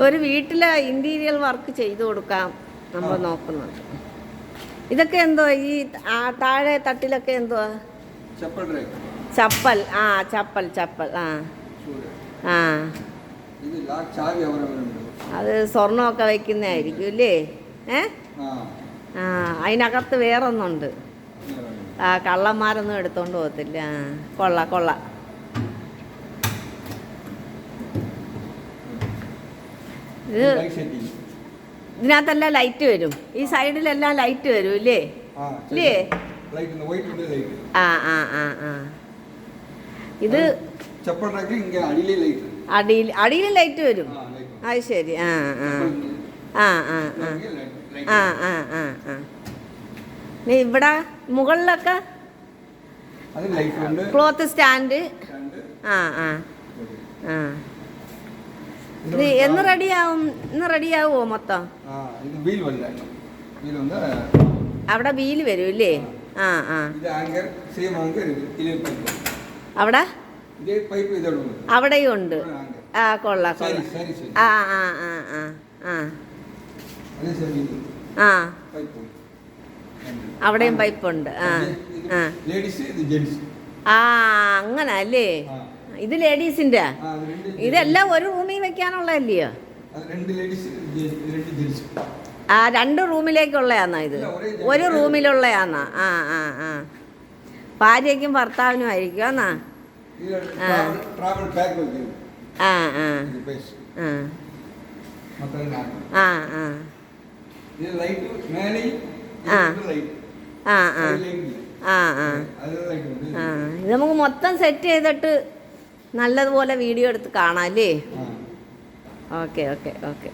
ഒരു വീട്ടിലെ interior work ചെയ്തു കൊടുക്കാം നമ്മൾ നോക്കുന്നത്. നോക്കുന്നുണ്ട് ഇതൊക്കെ എന്തോ ഈ താഴെ തട്ടിലൊക്കെ എന്തോ ചപ്പൽ ആ ചപ്പൽ ചപ്പൽ. ആ. ആ. അത് സ്വർണമൊക്കെ വെക്കുന്നതായിരിക്കും അല്ലേ ഏ? ആ. ആ അതിനകത്ത് വേറൊന്നുണ്ട്. ആ കള്ളന്മാരൊന്നും എടുത്തോണ്ട് പോകത്തില്ല. ആ കൊള്ള കൊള്ള. ഇത് ഇതിനകത്തെല്ലാം ലൈറ്റ് വരും. ഈ സൈഡിലെല്ലാം ലൈറ്റ് വരും ഇല്ലേ? ഇല്ലേ? ആ ആ ആ ആ. ഇത് അടിയിൽ അടിയിൽ ലൈറ്റ് വരും. അത് ശരി. ആ ആ. ആ ആ ആ. ആ ആ ആ ഇവിടെ മുകളിലൊക്കെ ക്ലോത്ത് സ്റ്റാൻഡ് ആ ആ. ആ. இது என்ன ரெடி ஆகும் മൊത്തം? ഇത് അവിടെ വീൽ വരും ഇല്ലേ ആ. ആ അവിടെ? പൈപ്പ് അവിടെയും ഉണ്ട്. ആ കൊള്ളാം കൊള്ളാം. ആ ആ ആ ആ ആ. അവിടെയും പൈപ്പുണ്ട് ആ ആ. ആ അങ്ങനെ അല്ലേ ഇത് ലേഡീസിന്റെ? ഇതെല്ലാം ഒരു റൂമിൽ വെക്കാനുള്ളതല്ലയോ? ആ രണ്ട് റൂമിലേക്കുള്ളതാണോ ഇത്. ഒരു റൂമിലുള്ളതാണോ ആ ആ ആ. ഭാര്യയ്ക്കും ഭർത്താവിനും ആയിരിക്കും എന്നാ ആ. ആ ആ. ആ. ആ ആ. ആ. ഇത് നമുക്ക് മൊത്തം സെറ്റ് ചെയ്തിട്ട് നല്ലതുപോലെ വീഡിയോ എടുത്ത് കാണാം അല്ലേ? Okay okay okay.